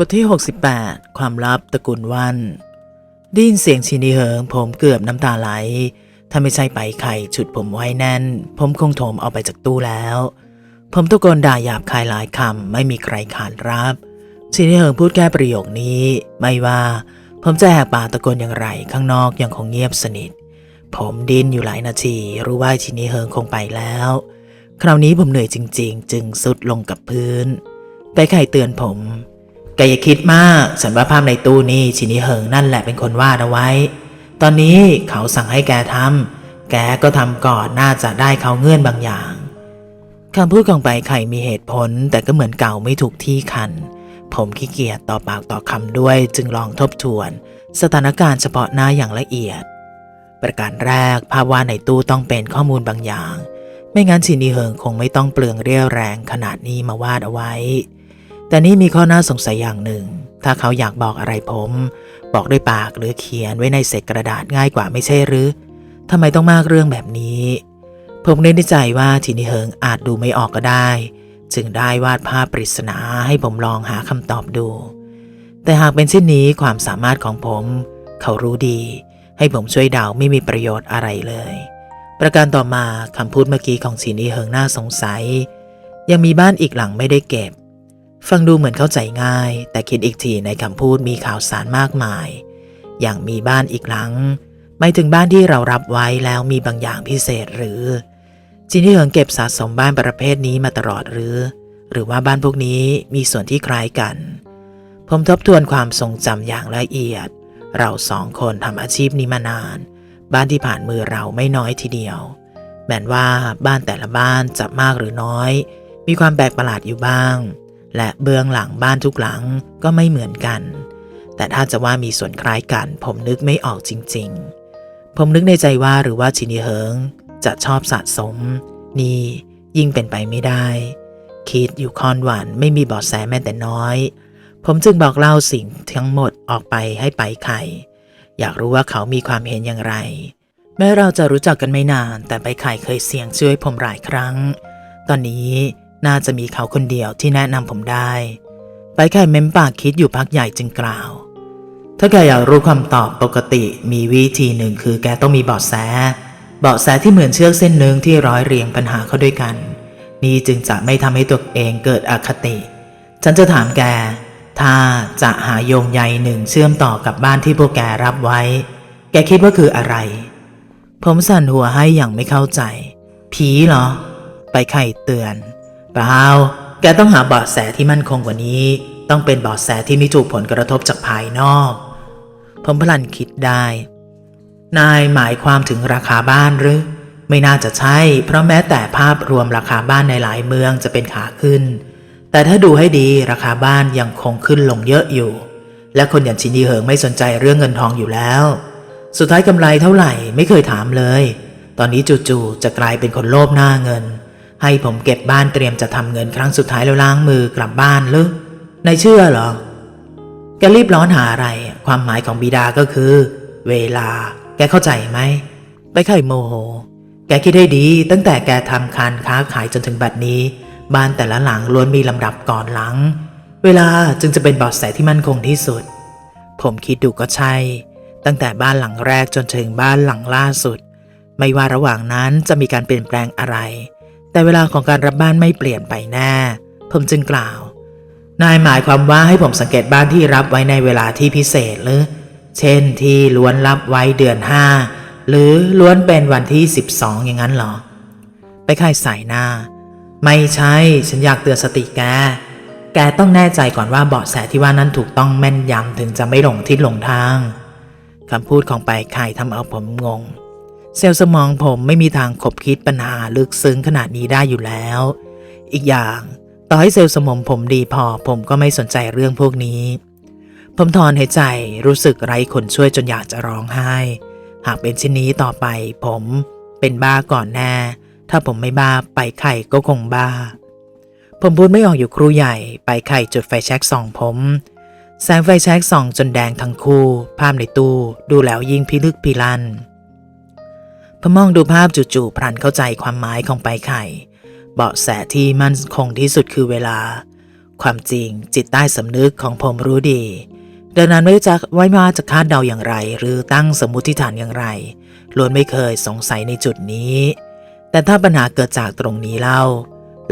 บทที่ 68 ความลับตระกูลวันได้ยินเสียงชินีเหิง ผมเกือบน้ำตาไหล ถ้าไม่ใช่ไปไข่ฉุดผมไว้แน่น ผมคงโถมเอาไปจากตู้แล้ว ผมตะโกนด่าหยาบคายหลายคำไม่มีใครขานรับ ชินีเหิงพูดแค่ประโยคนี้ ไม่ว่าผมจะแหกปากตะโกนอย่างไร ข้างนอกยังคงเงียบสนิท ผมดิ้นอยู่หลายนาที รู้ว่าชินีเหิงคงไปแล้ว คราวนี้ผมเหนื่อยจริง ๆ จึงสุดลงกับพื้น ไปไข่เตือนผม แกอย่าคิดมาก ฉันว่าภาพในตู้นี่ชินิเหิงนั่นแหละเป็นคนวาดเอาไว้ ตอนนี้เขาสั่งให้แกทำแกก็ทำก่อนน่าจะได้เขาเงื่อนบางอย่างคำพูดของไปไข่มีเหตุผล แต่ก็เหมือนเก่าไม่ถูกที่คัน ผมขี้เกียจต่อปากต่อคำด้วย จึงลองทบทวน สถานการณ์เฉพาะหน้าอย่างละเอียด ประการแรกภาพวาดในตู้ต้องเป็นข้อมูลบางอย่าง ไม่งั้นชินีเหิงคงไม่ต้องเปลืองเรี่ยวแรงขนาดนี้มาวาดเอาไว้ แต่นี่มีข้อน่าสงสัยอย่างหนึ่ง ถ้าเขาอยากบอกอะไรผม บอกด้วยปากหรือเขียนไว้ในเศษกระดาษง่ายกว่าไม่ใช่หรือทำไมต้องมากเรื่องแบบนี้ ผมนึกในใจว่าทีนิเหิงอาจดูไม่ออกก็ได้ จึงได้วาดภาพปริศนาให้ผมลองหาคำตอบดู แต่หากเป็นเช่นนี้ความสามารถของผม เขารู้ดี ให้ผมช่วยเดาไม่มีประโยชน์อะไรเลย ประการต่อมาคำพูดเมื่อกี้ของสีนีเหิงน่าสงสัย ยังมีบ้านอีกหลังไม่ได้เก็บ ฟังดูเหมือนเข้าใจง่าย แต่คิดอีกทีในคำพูดมีข่าวสารมากมาย อย่างมีบ้านอีกหลัง ไม่ถึงบ้านที่เรารับไว้แล้วมีบางอย่างพิเศษหรือจีนี่เหิงเก็บสะสมบ้านประเภทนี้มาตลอดหรือ หรือว่าบ้านพวกนี้มีส่วนที่คล้ายกัน ผมทบทวนความทรงจำอย่างละเอียด เราสองคนทำอาชีพนี้มานาน บ้านที่ผ่านมือเราไม่น้อยทีเดียว แม้ว่าบ้านแต่ละบ้านจะมากหรือน้อย มีความแปลกประหลาดอยู่บ้าง และเบื้องหลังบ้านทุกหลังก็ไม่เหมือนกัน แต่ถ้าจะว่ามีส่วนคล้ายกัน ผมนึกไม่ออกจริง ๆ ผมนึกในใจว่าหรือว่าชินีเหิงจะชอบสะสม นี่ยิ่งเป็นไปไม่ได้ คิดอยู่คอนหวันไม่มีเบาะแสแม้แต่น้อย ผมจึงบอกเล่าสิ่งทั้งหมดออกไปให้ไปไข่อยากรู้ว่าเขามีความเห็นอย่างไร แม้เราจะรู้จักกันไม่นาน แต่ไปไข่เคยเสี่ยงช่วยผมหลายครั้ง ตอนนี้ น่าจะมีเขาคนเดียวที่แนะนำผมได้ ไปไข่เม้มปากคิดอยู่พักใหญ่จึงกล่าว ถ้าแกอยากรู้คำตอบปกติมีวิธีหนึ่งคือแกต้องมีเบาะแส เบาะแสที่เหมือนเชือกเส้นหนึ่งที่ร้อยเรียงปัญหาเข้าด้วยกัน นี่จึงจะไม่ทำให้ตัวเองเกิดอคติ ฉันจะถามแก ถ้าจะหาโยงใยหนึ่งเชื่อมต่อกับบ้านที่พวกแกรับไว้ แกคิดว่าคืออะไร ผมสั่นหัวให้อย่างไม่เข้าใจ ผีเหรอ ไปไข่เตือน เปล่าแกต้องหาเบาะแสที่มั่นคงกว่านี้ ต้องเป็นเบาะแสที่ไม่ถูกผลกระทบจากภายนอก ผมพลันคิดได้ นายหมายความถึงราคาบ้านหรือ ไม่น่าจะใช่ เพราะแม้แต่ภาพรวมราคาบ้านในหลายเมืองจะเป็นขาขึ้น แต่ถ้าดูให้ดีราคาบ้านยังคงขึ้นลงเยอะอยู่ และคนอย่างชินีเหิงไม่สนใจเรื่องเงินทองอยู่แล้ว สุดท้ายกำไรเท่าไหร่ไม่เคยถามเลย ตอนนี้จู่ๆจะกลายเป็นคนโลภหน้าเงิน ให้ผมเก็บบ้านเตรียมจะทำเงินครั้งสุดท้ายแล้วล้างมือกลับบ้านหรือนายเชื่อเหรอ แกรีบร้อนหาอะไร ความหมายของบิดาก็คือ เวลา แกเข้าใจไหมไปไข่โมโห แกคิดให้ดี ตั้งแต่แกทำการค้าขายจนถึงบัดนี้ บ้านแต่ละหลังล้วนมีลำดับก่อนหลัง เวลาจึงจะเป็นเบาะแสที่มั่นคงที่สุด ผมคิดดูก็ใช่ ตั้งแต่บ้านหลังแรกจนถึงบ้านหลังล่าสุด ไม่ว่าระหว่างนั้นจะมีการเปลี่ยนแปลงอะไร แต่เวลาของการรับบ้านไม่เปลี่ยนไปแน่ ผมจึงกล่าว นายหมายความว่าให้ผมสังเกตบ้านที่รับไว้ในเวลาที่พิเศษหรือ เช่นที่ล้วนรับไว้เดือนห้าหรือล้วนเป็นวันที่ 12 อย่างนั้นเหรอ ไปค่ายสายหน้า ไม่ใช่ ฉันอยากเตือนสติแก แกต้องแน่ใจก่อนว่าเบาะแสที่ว่านั้นถูกต้องแม่นยำถึงจะไม่หลงทิศหลงทางคำพูดของไปไข่ทำเอาผมงง เซลล์สมองผมไม่มีทางคบคิดปัญหาลึกซึ้งขนาดนี้ได้อยู่แล้ว อีกอย่างต่อให้เซลล์สมองผมดีพอผมก็ไม่สนใจเรื่องพวกนี้ ผมถอนหายใจรู้สึกไร้คนช่วยจนอยากจะร้องไห้ หากเป็นเช่นนี้ต่อไป ผมเป็นบ้าก่อนแน่ ถ้าผมไม่บ้าไปไข่ก็คงบ้า ผมพูดไม่ออกอยู่ครูใหญ่ ไปไข่จุดไฟแช็กส่องผม แสงไฟแช็กส่องจนแดงทั้งคู่ ภาพในตู้ดูแล้วยิ่งพิลึกพิลั่น พอมองดูภาพจู่ๆพลันเข้าใจความหมายของไปไข่ เบาะแสที่มั่นคงที่สุดคือเวลา ความจริงจิตใต้สำนึกของผมรู้ดี ดังนั้นไม่จะไว้ว่าจะคาดเดาอย่างไร หรือตั้งสมมติฐานอย่างไรล้วนไม่เคยสงสัยในจุดนี้ แต่ถ้าปัญหาเกิดจากตรงนี้เล่า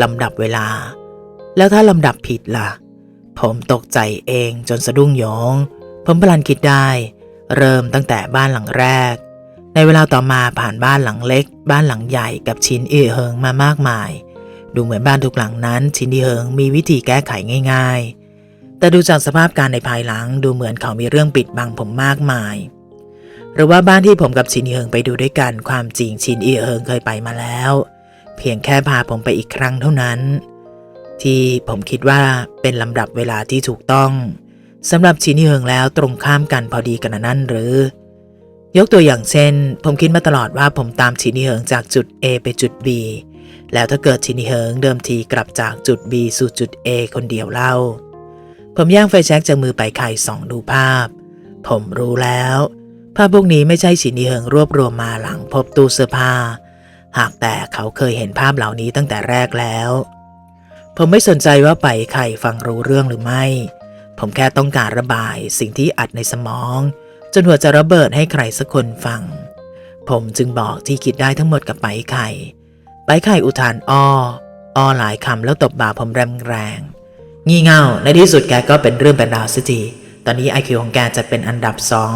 ลำดับเวลา แล้วถ้าลำดับผิดล่ะ ผมตกใจเองจนสะดุ้งโยงผมพลันคิดได้ เริ่มตั้งแต่บ้านหลังแรก ในเวลาต่อมาผ่านบ้านหลังเล็ก บ้านหลังใหญ่กับชินอีเฮิงมามากมาย ดูเหมือนบ้านทุกหลังนั้น ชินอีเฮิงมีวิธีแก้ไขง่าย ๆ แต่ดูจากสภาพการในภายหลังดูเหมือนเขามีเรื่องปิดบังผมมากมาย หรือว่าบ้านที่ผมกับชินอีเฮิงไปดูด้วยกันความจริงชินอีเฮิงเคยไปมาแล้ว เพียงแค่พาผมไปอีกครั้งเท่านั้น ที่ผมคิดว่าเป็นลำดับเวลาที่ถูกต้องสำหรับชินอีเฮิงแล้วตรงข้ามกันพอดีกันนะนั่นหรือ ยกตัวอย่างเช่น ผมคิดมาตลอดว่าผมตามชินิเฮิงจากจุด A ไปจุด B แล้วถ้าเกิดชินิเฮิงเดิมทีกลับจากจุด B สู่จุด A คนเดียวเล่า ผมย่างไฟแช็กจากมือไปไข่สองดูภาพ ผมรู้แล้ว ภาพพวกนี้ไม่ใช่ชินิเฮิงรวบรวมมาหลังพบตู้เสื้อผ้า หากแต่เขาเคยเห็นภาพเหล่านี้ตั้งแต่แรกแล้ว ผมไม่สนใจว่าไปไข่ฟังรู้เรื่องหรือไม่ ผมแค่ต้องการระบายสิ่งที่อัดในสมอง จนหัวจะระเบิดให้ใครสักคนฟัง ผมจึงบอกที่คิดได้ทั้งหมดกับไปไข่ไปไข่อุทานอ้ออ้อหลายคำแล้วตบบ่าผมแรงแรงๆงี่เง่าในที่สุดแกก็เป็นเรื่องเป็นราวสักทีตอนนี้ไอคิวของแกจะเป็นอันดับสอง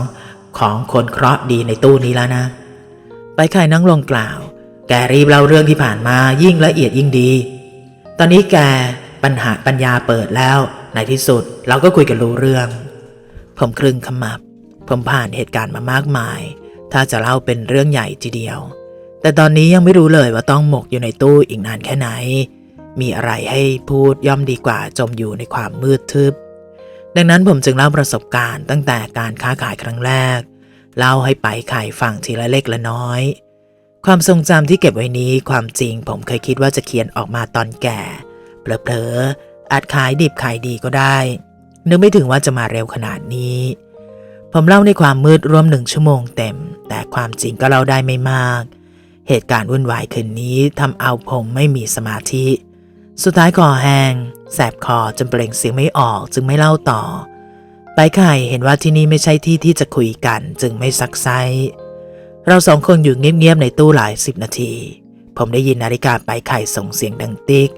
ของคนเคราะห์ดีในตู้นี้แล้วนะ ไปไข่นั่งลงกล่าว แกรีบเล่าเรื่องที่ผ่านมายิ่งละเอียดยิ่งดี ตอนนี้แกปัญหาปัญญาเปิดแล้วในที่สุดเราก็คุยกันรู้เรื่อง ผมครึ่งขมับ ผมผ่านเหตุการณ์มามากมาย ถ้าจะเล่าเป็นเรื่องใหญ่ทีเดียว แต่ตอนนี้ยังไม่รู้เลยว่าต้องหมกอยู่ในตู้อีกนานแค่ไหน มีอะไรให้พูดย่อมดีกว่าจมอยู่ในความมืดทึบ ดังนั้นผมจึงเล่าประสบการณ์ตั้งแต่การค้าขายครั้งแรก เล่าให้ไปไข่ฟังทีละเล็กละน้อย ความทรงจำที่เก็บไว้นี้ความจริงผมเคยคิดว่าจะเขียนออกมาตอนแก่เผลอๆอาจขายดิบขายดีก็ได้นึกไม่ถึงว่าจะมาเร็วขนาดนี้ ผมเล่าในความมืดร่วมหนึ่งชั่วโมงเต็ม แต่ความจริงก็เล่าได้ไม่มาก เหตุการณ์วุ่นวายคืนนี้ทำเอาผมไม่มีสมาธิ สุดท้ายคอแห้งแสบคอจนเปล่งเสียงไม่ออกจึงไม่เล่าต่อ ไปไข่เห็นว่าที่นี่ไม่ใช่ที่ที่จะคุยกันจึงไม่ซักไซเราสองคนอยู่เงียบๆในตู้หลายสิบนาที ผมได้ยินนาฬิกาไปไข่ส่งเสียงดังติ๊ก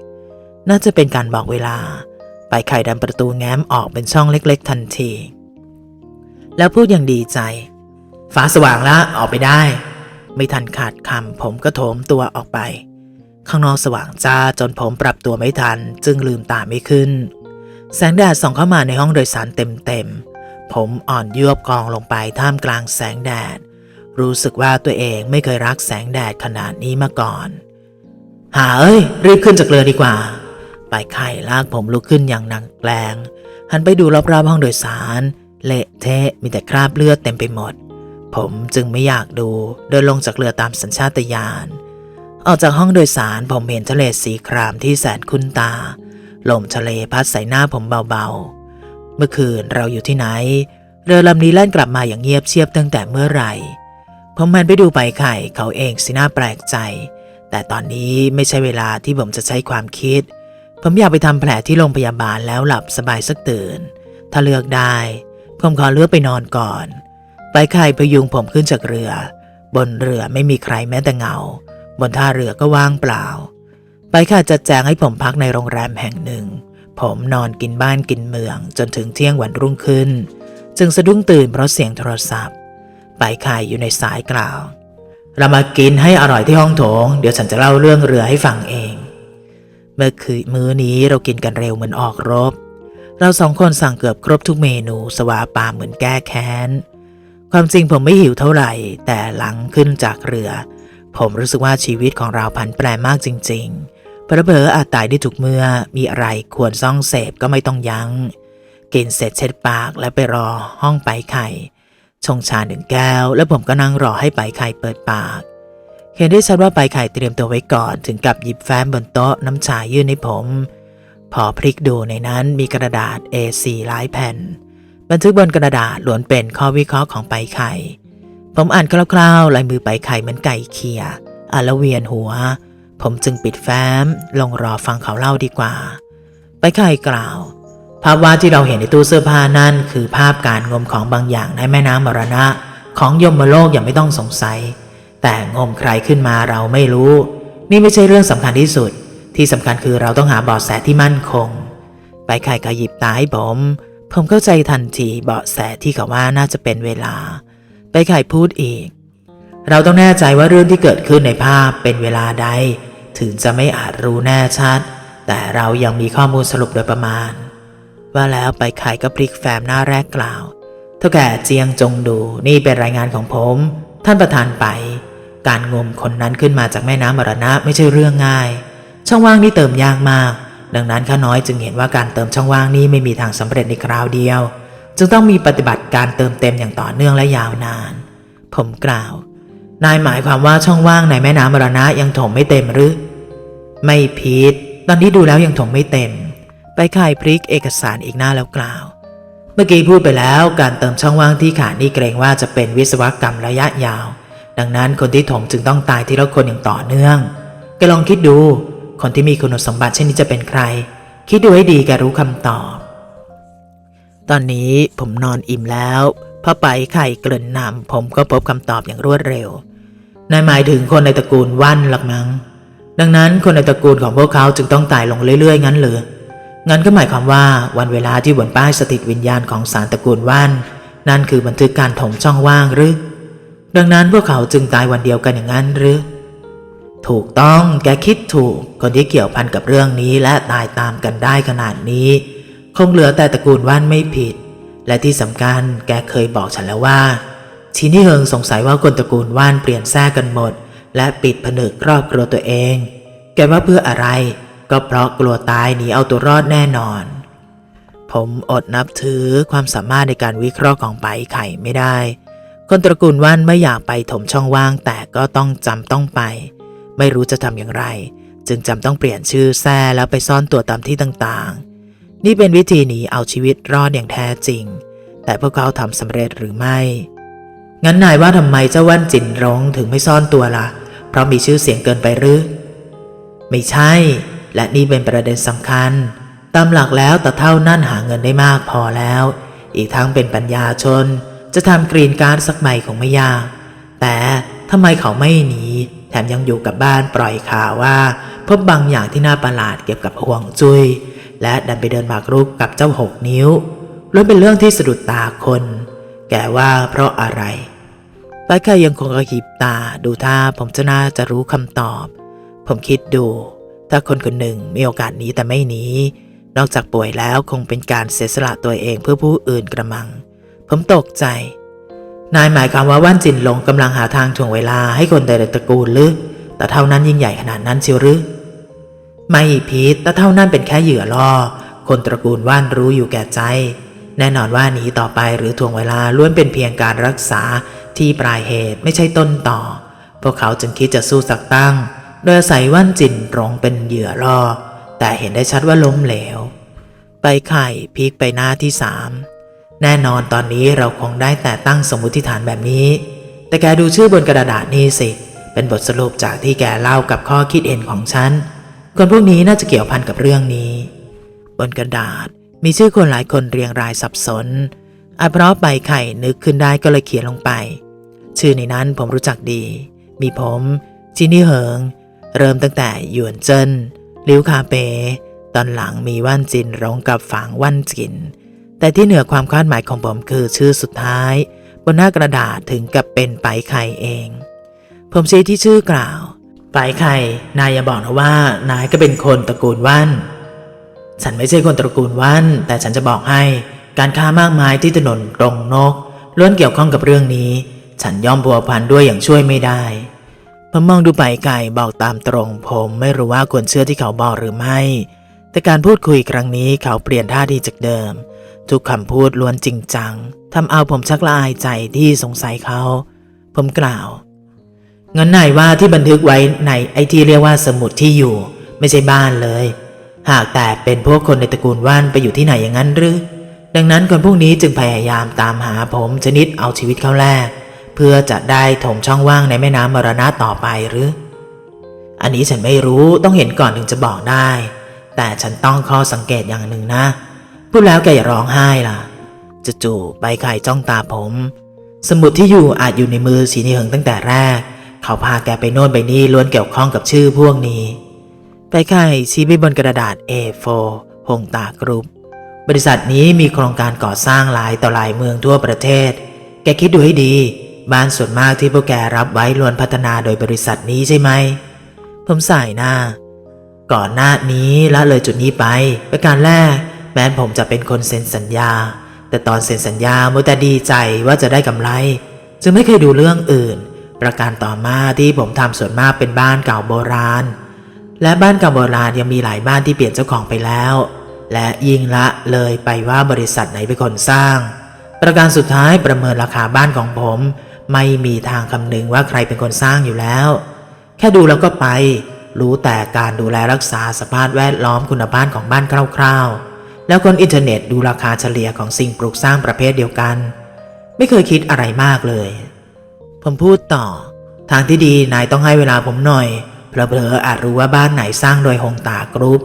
น่าจะเป็นการบอกเวลา ไปไข่ดันประตูแง้มออกเป็นช่องเล็ก ๆ ทันที แล้วพูดอย่างดีใจ ฟ้าสว่างแล้วออกไปได้ ไม่ทันขาดคำผมก็โถมตัวออกไป ข้างนอกสว่างจ้าจนผมปรับตัวไม่ทัน จึงลืมตาไม่ขึ้น แสงแดดส่องเข้ามาในห้องโดยสารเต็มๆ ผมอ่อนยวบกองลงไปท่ามกลางแสงแดด รู้สึกว่าตัวเองไม่เคยรักแสงแดดขนาดนี้มาก่อน หาเอ้ย รีบขึ้นจากเรือดีกว่าไปไข่ลากผมลุกขึ้นอย่างหนังแกลงหันไปดูรอบๆห้องโดยสาร เละเทะมีแต่คราบเลือดเต็มไปหมด ผมจึงไม่อยากดูเดินลงจากเรือตามสัญชาตญาณออกจากห้องโดยสารผมเห็นทะเลสีครามที่แสนคุ้นตา ลมทะเลพัดใส่หน้าผมเบาๆ เมื่อคืนเราอยู่ที่ไหน เรือลำนี้แล่นกลับมาอย่างเงียบเชียบตั้งแต่เมื่อไหร่ ผมหันไปดูไปไข่เขาเองสิน่าแปลกใจ แต่ตอนนี้ไม่ใช่เวลาที่ผมจะใช้ความคิด ผมอยากไปทำแผลที่โรงพยาบาลแล้วหลับสบายสักตื่น ถ้าเลือกได้ ผมขอเลือกไปนอนก่อนไปไข่พยุงผมขึ้นจากเรือ บนเรือไม่มีใครแม้แต่เงา บนท่าเรือก็ว่างเปล่าไปค่จัดแจงให้ผมพักในโรงแรมแห่งหนึ่ง ผมนอนกินบ้านกินเมือง จนถึงเที่ยงวันรุ่งขึ้น จึงสะดุ้งตื่นเพราะเสียงโทรศัพท์ไปไข่อยู่ในสายกล่าว เรามากินให้อร่อยที่ห้องโถง เดี๋ยวฉันจะเล่าเรื่องเรือให้ฟังเอง เมื่อคืนมื้อนี้เรากินกันเร็วเหมือนออกรบ เราสองคนสั่งเกือบครบทุกเมนูสวาปามเหมือนแก้แค้น ความจริงผมไม่หิวเท่าไหร่ แต่หลังขึ้นจากเรือ ผมรู้สึกว่าชีวิตของเราผันแปรมากจริงๆเพอๆอาจตายได้ทุกเมื่อมีอะไรควรซ่องเสพก็ไม่ต้องยัง้ง กินเสร็จเช็ดปากแล้วไปรอห้องไปไข่ ชงชาหนึ่งแก้ว แล้วผมก็นั่งรอให้ไปไข่เปิดปากเห็นได้ชัดว่าไปไข่เตรียมตัวไว้ก่อนถึงกับหยิบแฟ้มบนโต๊ะน้ำชายื่นให้ผม พอพลิกดูในนั้นมีกระดาษ A4 หลายแผ่น บันทึกบนกระดาษล้วนเป็นข้อวิเคราะห์ของไปไข่ ผมอ่านคร่าวๆลายมือไปไข่เหมือนไก่เคียอ่านล้วเวียนหัว ผมจึงปิดแฟ้ม ลงรอฟังเขาเล่าดีกว่า ไปไข่กล่าว ภาพวาดที่เราเห็นในตู้เสื้อผ้านั่น คือภาพการงมของบางอย่างในแม่น้ำมรณะ ของยมโลกอย่างไม่ต้องสงสัย แต่งมใครขึ้นมาเราไม่รู้ นี่ไม่ใช่เรื่องสำคัญที่สุด ที่สำคัญคือเราต้องหาเบาะแสที่มั่นคง ไปไข่ก็หยิบตาให้ผม ผมเข้าใจทันทีเบาะแสที่เขาว่าน่าจะเป็นเวลา ไปไข่พูดอีก เราต้องแน่ใจว่าเรื่องที่เกิดขึ้นในภาพเป็นเวลาใด ถึงจะไม่อาจรู้แน่ชัด แต่เรายังมีข้อมูลสรุปโดยประมาณ ว่าแล้วไปไข่ก็พลิกแฟ้มหน้าแรกกล่าวเท่าแก่เจียงจงดูนี่เป็นรายงานของผม ท่านประธานไป การงมคนนั้นขึ้นมาจากแม่น้ำมรณะไม่ใช่เรื่องง่าย ช่องว่างนี่เติมยากมาก ดังนั้นข้าน้อยจึงเห็นว่าการเติมช่องว่างนี้ไม่มีทางสำเร็จในคราวเดียว จึงต้องมีปฏิบัติการเติมเต็มอย่างต่อเนื่องและยาวนาน ผมกล่าว นายหมายความว่าช่องว่างในแม่น้ำมรณะยังถมไม่เต็มหรือ ไม่พีดตอนนี้ดูแล้วยังถมไม่เต็ม ไปขายพริกเอกสารอีกหน้าแล้วกล่าว เมื่อกี้พูดไปแล้วการเติมช่องว่างที่ขาดนี่เกรงว่าจะเป็นวิศวกรรมระยะยาว ดังนั้นคนที่ถมจึงต้องตายทีละคนอย่างต่อเนื่องแกลองคิดดู คนที่มีคุณสมบัติเช่นนี้จะเป็นใคร คิดดูให้ดีแกรู้คำตอบ ตอนนี้ผมนอนอิ่มแล้วพอไปไข่เกริ่นนำผมก็พบคำตอบอย่างรวดเร็วนายหมายถึงคนในตระกูลว่านหรอกมั้งดังนั้นคนในตระกูลของพวกเขาจึงต้องตายลงเรื่อยๆ งั้นเหรืองั้นก็หมายความว่าวันเวลาที่บนป้ายสถิตวิญญาณของสารตระกูลว่านนั่นคือบันทึกการถมช่องว่างหรือ ดังนั้นพวกเขาจึงตายวันเดียวกันอย่างนั้นหรือ ถูกต้องแกคิดถูก คนที่เกี่ยวพันกับเรื่องนี้และตายตามกันได้ขนาดนี้ คงเหลือแต่ตระกูลว่านไม่ผิด และที่สำคัญแกเคยบอกฉันแล้วว่าทีนี่เฮิงสงสัยว่าคนตระกูลว่านเปลี่ยนแท้กันหมด และปิดผนึกครอบครัวตัวเอง แกว่าเพื่ออะไร ก็เพราะกลัวตายหนีเอาตัวรอดแน่นอน ผมอดนับถือความสามารถในการวิเคราะห์ของไปไข่ไม่ได้ คนตระกูลว่านไม่อยากไปถมช่องว่างแต่ก็ต้องจำต้องไป ไม่รู้จะทำอย่างไร จึงจำต้องเปลี่ยนชื่อแท้แล้วไปซ่อนตัวตามที่ต่างๆ นี่เป็นวิธีหนีเอาชีวิตรอดอย่างแท้จริง แต่พวกเขาทำสำเร็จหรือไม่ งั้นนายว่าทำไมเจ้าว่านจินร้องถึงไม่ซ่อนตัวละ่ะ เพราะมีชื่อเสียงเกินไปหรือ ไม่ใช่ และนี่เป็นประเด็นสำคัญ ตามหลักแล้วแต่เท่านั่นหาเงินได้มากพอแล้ว อีกทั้งเป็นปัญญาชน จะทำกรีนการ์ดสักใบคงไม่ยาก แต่ทำไมเขาไม่หนี แถมยังอยู่กับบ้านปล่อยข่าวว่า พบบางอย่างที่น่าประหลาดเกี่ยวกับห่วงจุย้ยและดันไปเดินหมากรุกกับเจ้าหกนิ้วล้วนเป็นเรื่องที่สะดุดตาคน แกว่าเพราะอะไรไปแค่ยังคงกระหิบตาดูท่าผมจะน่าจะรู้คำตอบ ผมคิดดู ถ้าคนคนหนึ่งมีโอกาสหนีแต่ไม่หนีนอกจากป่วยแล้วคงเป็นการเสียสละตัวเองเพื่อผู้อื่นกระมัง ผมตกใจ นายหมายความว่าว่านจินหลงกำลังหาทางถ่วงเวลาให้คนแต่ละตระกูลหรือแต่เท่านั้นยิ่งใหญ่ขนาดนั้นเชียวหรือ ไม่พีทแต่เท่านั้นเป็นแค่เหยื่อล่อ คนตระกูลว่านรู้อยู่แก่ใจ แน่นอนว่าหนีต่อไปหรือถ่วงเวลาล้วนเป็นเพียงการรักษาที่ปลายเหตุไม่ใช่ต้นต่อ พวกเขาจึงคิดจะสู้สักตั้ง โดยอาศัยว่านจินหลงเป็นเหยื่อล่อ แต่เห็นได้ชัดว่าล้มเหลว ไปไข่พลิกไปหน้าที่สาม แน่นอนตอนนี้เราคงได้แต่ตั้งสมมติฐานแบบนี้ แต่แกดูชื่อบนกระดาษนี่สิ เป็นบทสรุปจากที่แกเล่ากับข้อคิดเห็นของฉัน คนพวกนี้น่าจะเกี่ยวพันกับเรื่องนี้ บนกระดาษมีชื่อคนหลายคนเรียงรายสับสนอาเพราะใบไข่นึกขึ้นได้ก็เลยเขียนลงไป ชื่อในนั้นผมรู้จักดี มีผมจินนี่เหิง เริ่มตั้งแต่หยวนเจิ้นลิวคาเป ตอนหลังมีว่านจินร้องกับฝางว่านจิน แต่ที่เหนือความคาดหมายของผมคือชื่อสุดท้าย บนหน้ากระดาษถึงกับเป็นไปไข่เอง ผมชี้ที่ชื่อกล่าวไปไข่ นายอย่าบอกนะว่านายก็เป็นคนตระกูลว่านฉันไม่ใช่คนตระกูลว่านแต่ฉันจะบอกให้ การค้ามากมายที่ถนนตรงนกล้วนเกี่ยวข้องกับเรื่องนี้ ฉันย่อมพัวพันด้วยอย่างช่วยไม่ได้ผมมองดูไปไก่บอกตามตรง ผมไม่รู้ว่าควรเชื่อที่เขาบอกหรือไม่ แต่การพูดคุยครั้งนี้เขาเปลี่ยนท่าทีจากเดิม ทุกคำพูดล้วนจริงจังทำเอาผมชักละอายใจที่สงสัยเขา ผมกล่าวงั้นนายว่าที่บันทึกไว้ในไอที่เรียกว่าสมุดที่อยู่ ไม่ใช่บ้านเลย หากแต่เป็นพวกคนในตระกูลว่านไปอยู่ที่ไหนอย่างนั้นหรือ ดังนั้นคนพวกนี้จึงพยายามตามหาผมชนิดเอาชีวิตเข้าแลกเพื่อจะได้ถมช่องว่างในแม่น้ำมรณะต่อไปหรือ อันนี้ฉันไม่รู้ต้องเห็นก่อนถึงจะบอกได้ แต่ฉันต้องข้อสังเกตอย่างหนึ่งนะ พูดแล้วแกอย่าร้องไห้ล่ะจู่ๆใบไข่จ้องตาผม สมุดที่อยู่อาจอยู่ในมือสีนิเหิงตั้งแต่แรก เขาพาแกไปโน่นไปนี่ล้วนเกี่ยวข้องกับชื่อพวกนี้ใบไข่ชี้ไปบนกระดาษ A4 หงตากรุ๊ปบริษัทนี้มีโครงการก่อสร้างหลายต่อหลายเมืองทั่วประเทศ แกคิดดูให้ดี บ้านส่วนมากที่พวกแกรับไว้ล้วนพัฒนาโดยบริษัทนี้ใช่ไหม ผมสายหน้า ก่อนหน้านี้ละเลยจุดนี้ไปประการแรก แม้นผมจะเป็นคนเซ็นสัญญา แต่ตอนเซ็นสัญญามัวแต่ดีใจว่าจะได้กำไร จึงไม่เคยดูเรื่องอื่น ประการต่อมาที่ผมทำส่วนมากเป็นบ้านเก่าโบราณ และบ้านเก่าโบราณยังมีหลายบ้านที่เปลี่ยนเจ้าของไปแล้ว และยิ่งละเลยไปว่าบริษัทไหนเป็นคนสร้าง ประการสุดท้ายประเมินราคาบ้านของผม ไม่มีทางคำนึงว่าใครเป็นคนสร้างอยู่แล้ว แค่ดูแล้วก็ไป รู้แต่การดูแลรักษาสภาพแวดล้อมคุณภาพของบ้านคร่าวๆ แล้วคนอินเทอร์เน็ตดูราคาเฉลี่ยของสิ่งปลูกสร้างประเภทเดียวกัน ไม่เคยคิดอะไรมากเลย ผมพูดต่อ ทางที่ดีนายต้องให้เวลาผมหน่อยเพลอๆอาจรู้ว่าบ้านไหนสร้างโดยหงตากรุ๊ป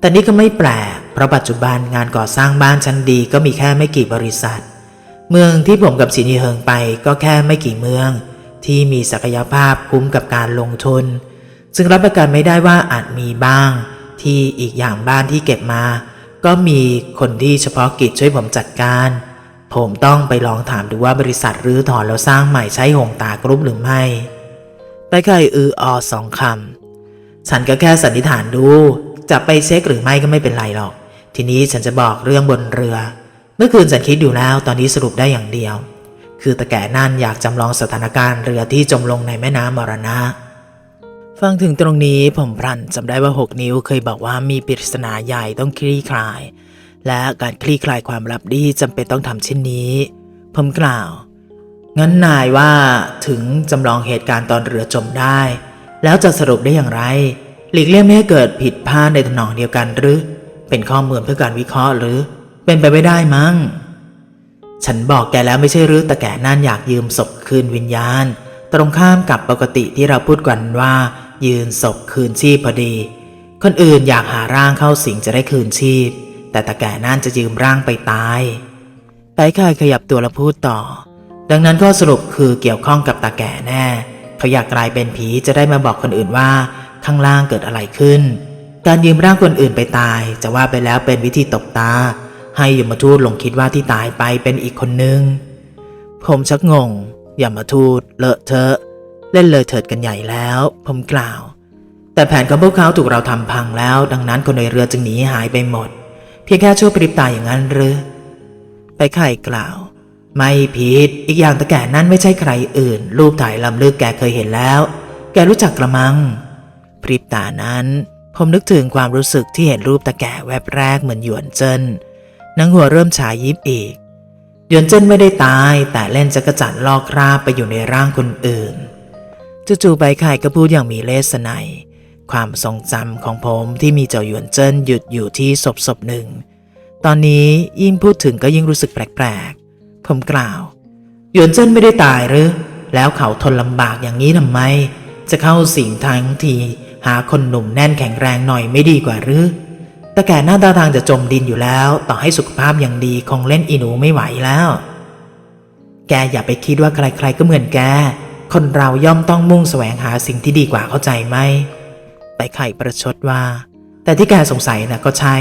แต่นี่ก็ไม่แปลก เพราะปัจจุบันงานก่อสร้างบ้านชั้นดีก็มีแค่ไม่กี่บริษัท เมืองที่ผมกับสินีเฮิงไปก็แค่ไม่กี่เมือง ที่มีศักยภาพคุ้มกับการลงทุน ซึ่งรับประกันไม่ได้ว่าอาจมีบ้าง ที่อีกอย่างบ้านที่เก็บมา ก็มีคนที่เฉพาะกิจช่วยผมจัดการ ผมต้องไปลองถามดูว่าบริษัทรื้อถอนแล้วสร้างใหม่ใช้หงตากรุ๊ปหรือไม่ไปไข่อืออสองคำ ฉันก็แค่สันนิษฐานดู จะไปเช็คหรือไม่ก็ไม่เป็นไรหรอก ทีนี้ฉันจะบอกเรื่องบนเรือ เมื่อคืนฉันคิดอยู่แล้วตอนนี้สรุปได้อย่างเดียว คือตะแก่นั่นอยากจำลองสถานการณ์เรือที่จมลงในแม่น้ำมรณะ ฟังถึงตรงนี้ผมพรันจำได้ว่า 6 นิ้วเคยบอกว่ามีปริศนาใหญ่ต้องคลี่คลาย และการคลี่คลายความลับนี้จำเป็นต้องทำเช่นนี้ ผมกล่าว งั้นนายว่าถึงจำลองเหตุการณ์ตอนเรือจมได้ แล้วจะสรุปได้อย่างไร หลีกเลี่ยงไม่ให้เกิดผิดพลาดในทำนองเดียวกันหรือ เป็นข้อมูลเพื่อการวิเคราะห์หรือ เป็นไปไม่ได้มั้ง ฉันบอกแกแล้วไม่ใช่หรือแต่แกนั่นอยากยืมศพคืนวิญญาณ ตรงข้ามกับปกติที่เราพูดกันว่า ยืนศพคืนชีพพอดี คนอื่นอยากหาร่างเข้าสิงจะได้คืนชีพ แต่ตาแก่นั่นจะยืมร่างไปตายไปคายขยับตัวแล้วพูดต่อ ดังนั้นข้อสรุปคือเกี่ยวข้องกับตาแก่แน่ เขาอยากกลายเป็นผีจะได้มาบอกคนอื่นว่าข้างล่างเกิดอะไรขึ้น การยืมร่างคนอื่นไปตาย จะว่าไปแล้วเป็นวิธีตบตา ให้ยมทูตหลงคิดว่าที่ตายไปเป็นอีกคนนึง ผมชักงงยมทูตเลอะเทอะ เล่นเลยเถิดกันใหญ่แล้ว ผมกล่าว แต่แผนของพวกเขาถูกเราทำพังแล้ว ดังนั้นคนในเรือจึงหนีหายไปหมด เพียงแค่ชั่วพริบตาอย่างนั้นหรือ ไปไข่กล่าว ไม่ผิด อีกอย่างตะแก่นั่นไม่ใช่ใครอื่น รูปถ่ายลำลึกแกเคยเห็นแล้ว แกรู้จักกระมัง พริบตานั้น ผมนึกถึงความรู้สึกที่เห็นรูปตะแก่แวบแรกเหมือนหยวนเจินนังหัวเริ่มฉายยิบอีกหยวนเจินไม่ได้ตาย แต่เล่นจักรจั่นลอกคราบไปอยู่ในร่างคนอื่น จู่ๆใบไข่ก็พูดอย่างมีเลสไนยความทรงจำของผมที่มีเจ้าหยวนเจิ้นหยุดอยู่ที่ศพศพหนึ่ง ตอนนี้ยิ่งพูดถึงก็ยิ่งรู้สึกแปลกๆ ผมกล่าว หยวนเจิ้นไม่ได้ตายหรือ แล้วเขาทนลำบากอย่างนี้ทำไม จะเข้าสิงทั้งทีหาคนหนุ่มแน่นแข็งแรงหน่อยไม่ดีกว่าหรือแต่แก่หน้าตาทางจะจมดินอยู่แล้ว ต่อให้สุขภาพอย่างดีคงเล่นอีหนูไม่ไหวแล้ว แกอย่าไปคิดว่าใครๆก็เหมือนแก คนเราย่อมต้องมุ่งแสวงหาสิ่งที่ดีกว่าเข้าใจไหมไปไข่ประชดว่า แต่ที่แกสงสัยนะก็ใช่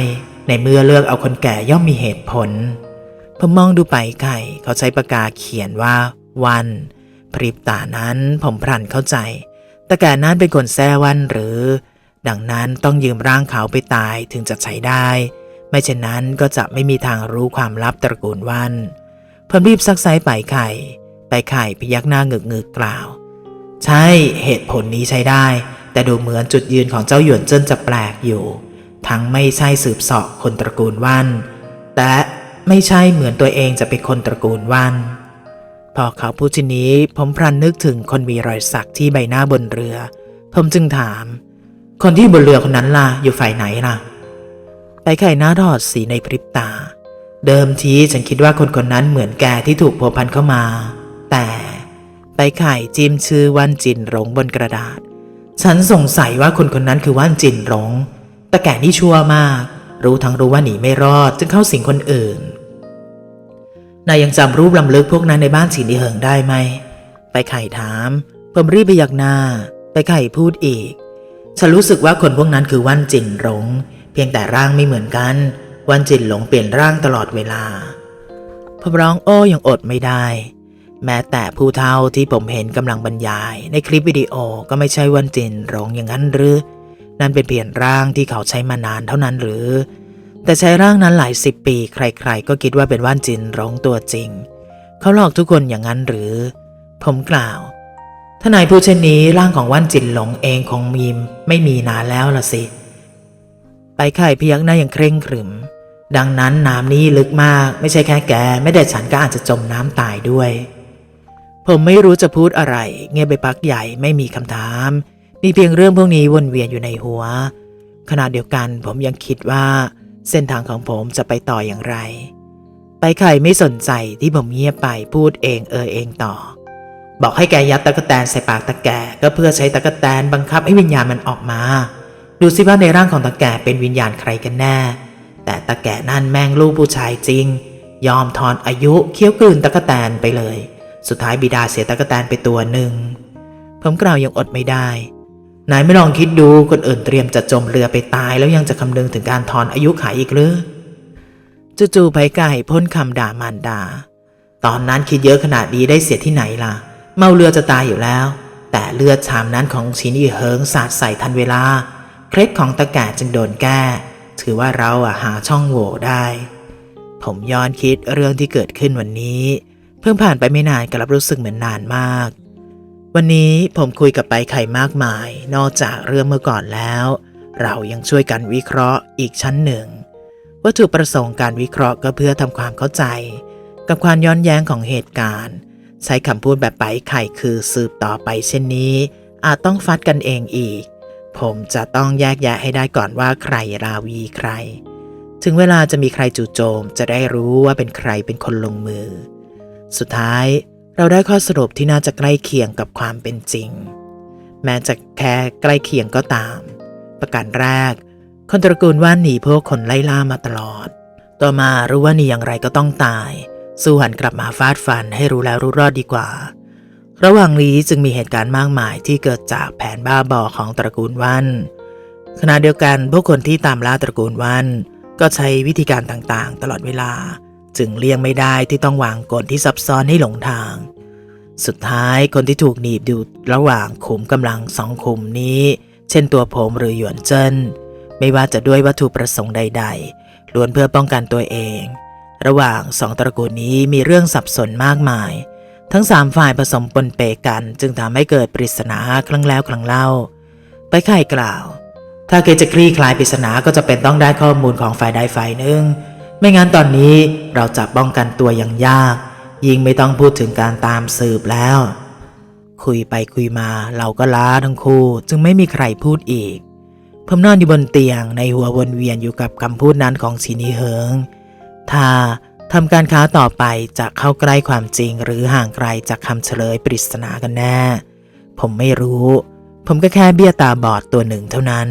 ในเมื่อเลือกเอาคนแก่ย่อมมีเหตุผลผมมองดูไปไข่เขาใช้ปากกาเขียนว่า วันพริบตานั้นผมพลันเข้าใจ แต่แกนั้นเป็นคนแซ่วันหรือ ดังนั้นต้องยืมร่างเขาไปตายถึงจะใช้ได้ ไม่เช่นนั้นก็จะไม่มีทางรู้ความลับตระกูลวันผมรีบซักไซไปไข่ ไปไข่พยักหน้าเงึกเงึกกล่าว ใช่เหตุผลนี้ใช้ได้ แต่ดูเหมือนจุดยืนของเจ้าหยวนเจิ้นจะแปลกอยู่ ทั้งไม่ใช่สืบเสาะคนตระกูลวัน แต่ไม่ใช่เหมือนตัวเองจะเป็นคนตระกูลวัน พอเขาพูดเช่นี้ผมพลันนึกถึงคนมีรอยสักที่ใบหน้าบนเรือ ผมจึงถาม คนที่บนเรือคนนั้นล่ะอยู่ฝ่ายไหนล่ะไปไข่หน้าทอดสีในพริบตา เดิมทีฉันคิดว่าคนคนนั้นเหมือนแกที่ถูกพัวพันเข้ามา แต่ไปไข่จิ้มชื่อว่านจินหลงบนกระดาษ ฉันสงสัยว่าคนคนนั้นคือว่านจินหลงแต่ตะแก่นี่ชั่วมาก รู้ทั้งรู้ว่าหนีไม่รอด จึงเข้าสิงคนอื่น นายยังจำรูปลำลึกพวกนั้นในบ้านฉินดีเหิงได้ไหม ไปไข่ถามผมรีบไปยักหน้า ไปไข่พูดอีก ฉันรู้สึกว่าคนพวกนั้นคือวันจินหลงเพียงแต่ร่างไม่เหมือนกันวันจินหลงเปลี่ยนร่างตลอดเวลาผมร้องโอ้ยังอดไม่ได้ แม้แต่ผู้เฒ่าที่ผมเห็นกำลังบรรยาย ในคลิปวิดีโอก็ไม่ใช่วันจินหลงอย่างนั้นหรือ นั่นเป็นเปลี่ยนร่างที่เขาใช้มานานเท่านั้นหรือ แต่ใช้ร่างนั้นหลายสิบปี ใครๆ ก็คิดว่าเป็นว่านจินหลงตัวจริง เขาหลอกทุกคนอย่างนั้นหรือ ผมกล่าวถ้านายพูดเช่นนี้ร่างของว่านจินหลงเองคงมีมไม่มีนานแล้วละสิ ไปไข่พยักหน้าอย่างเคร่งขรึม ดังนั้นน้ำนี้ลึกมากไม่ใช่แค่แก ไม่แต่ฉันก็อาจจะจมน้ำตายด้วย ผมไม่รู้จะพูดอะไร เงียบไปพักใหญ่ไม่มีคำถาม มีเพียงเรื่องพวกนี้วนเวียนอยู่ในหัว ขณะเดียวกันผมยังคิดว่า เส้นทางของผมจะไปต่ออย่างไร ไปไข่ไม่สนใจที่ผมเงียบไปพูดเองเออเองต่อ บอกให้แกยัดตะกแตนใส่ปากตะแกก็เพื่อใช้ตะกแตนบังคับให้วิญญาณมันออกมา ดูสิว่าในร่างของตะแกเป็นวิญญาณใครกันแน่ แต่ตะแกนั่นแม่งลูกผู้ชายจริง ยอมทอนอายุเคี้ยวกลืนตะกแตนไปเลย สุดท้ายบิดาเสียตะกแตนไปตัวหนึ่ง ผมกล่าวยังอดไม่ได้ นายไม่ลองคิดดูคนอื่นเตรียมจะจมเรือไปตายแล้วยังจะคำนึงถึงการทอนอายุขายอีกหรือจู่ๆไผ่ไก่พ่นคำด่ามารดา ตอนนั้นคิดเยอะขนาดนี้ได้เสียที่ไหนล่ะ เมาเรือจะตายอยู่แล้ว แต่เลือดชามนั้นของชินีเฮิงสาดใส่ทันเวลา เคล็ดของตะแก่จึงโดนแก้ ถือว่าเราอะหาช่องโหว่ได้ ผมย้อนคิดเรื่องที่เกิดขึ้นวันนี้ พิ่งผ่านไปไม่นานกลับรู้สึกเหมือนนานมาก วันนี้ผมคุยกับไปไข่มากมาย นอกจากเรื่องเมื่อก่อนแล้ว เรายังช่วยกันวิเคราะห์อีกชั้นหนึ่ง วัตถุประสงค์การวิเคราะห์ก็เพื่อทำความเข้าใจ กับความย้อนแย้งของเหตุการณ์ ใช้คำพูดแบบไปไข่คือสืบต่อไปเช่นนี้ อาจต้องฟัดกันเองอีก ผมจะต้องแยกแยะให้ได้ก่อนว่าใครราวีใคร ถึงเวลาจะมีใครจู่โจมจะได้รู้ว่าเป็นใครเป็นคนลงมือ สุดท้ายเราได้ข้อสรุปที่น่าจะใกล้เคียงกับความเป็นจริง แม้จะแค่ใกล้เคียงก็ตาม ประการแรก คนตระกูลว่านหนีพวกคนไล่ล่ามาตลอด ต่อมารู้ว่าหนีอย่างไรก็ต้องตาย สู้หันกลับมาฟาดฟันให้รู้แล้วรู้รอดดีกว่า ระหว่างนี้จึงมีเหตุการณ์มากมายที่เกิดจากแผนบ้าบอของตระกูลวัน ขณะเดียวกันผู้คนที่ตามล่าตระกูลวันก็ใช้วิธีการต่างๆ ตลอดเวลา จึงเลี่ยงไม่ได้ที่ต้องวางกลที่ซับซ้อนให้หลงทาง สุดท้ายคนที่ถูกหนีบอยู่ระหว่างขุมกำลังสองขุมนี้ เช่นตัวผมหรือหยวนเจิ้นไม่ว่าจะด้วยวัตถุประสงค์ใด ๆล้วนเพื่อป้องกันตัวเอง ระหว่างสองตระกูลนี้มีเรื่องสับสนมากมาย ทั้งสามฝ่ายผสมปนเปกันจึงทำให้เกิดปริศนาครั้งแล้วครั้งเล่า ไปไข่กล่าว ถ้าเกจะคลี่คลายปริศนาก็จะเป็นต้องได้ข้อมูลของฝ่ายใดฝ่ายหนึ่ง ไม่งั้นตอนนี้เราจะป้องกันตัวอย่างยาก ยิ่งไม่ต้องพูดถึงการตามสืบแล้ว คุยไปคุยมาเราก็ล้าทั้งคู่จึงไม่มีใครพูดอีก ผมนอนอยู่บนเตียงในหัววนเวียนอยู่กับคำพูดนั้นของชินีเหิง ถ้าทำการค้าต่อไปจะเข้าใกล้ความจริงหรือห่างไกลจากคำเฉลยปริศนากันแน่ ผมไม่รู้ ผมก็แค่เบี้ยตาบอดตัวหนึ่งเท่านั้น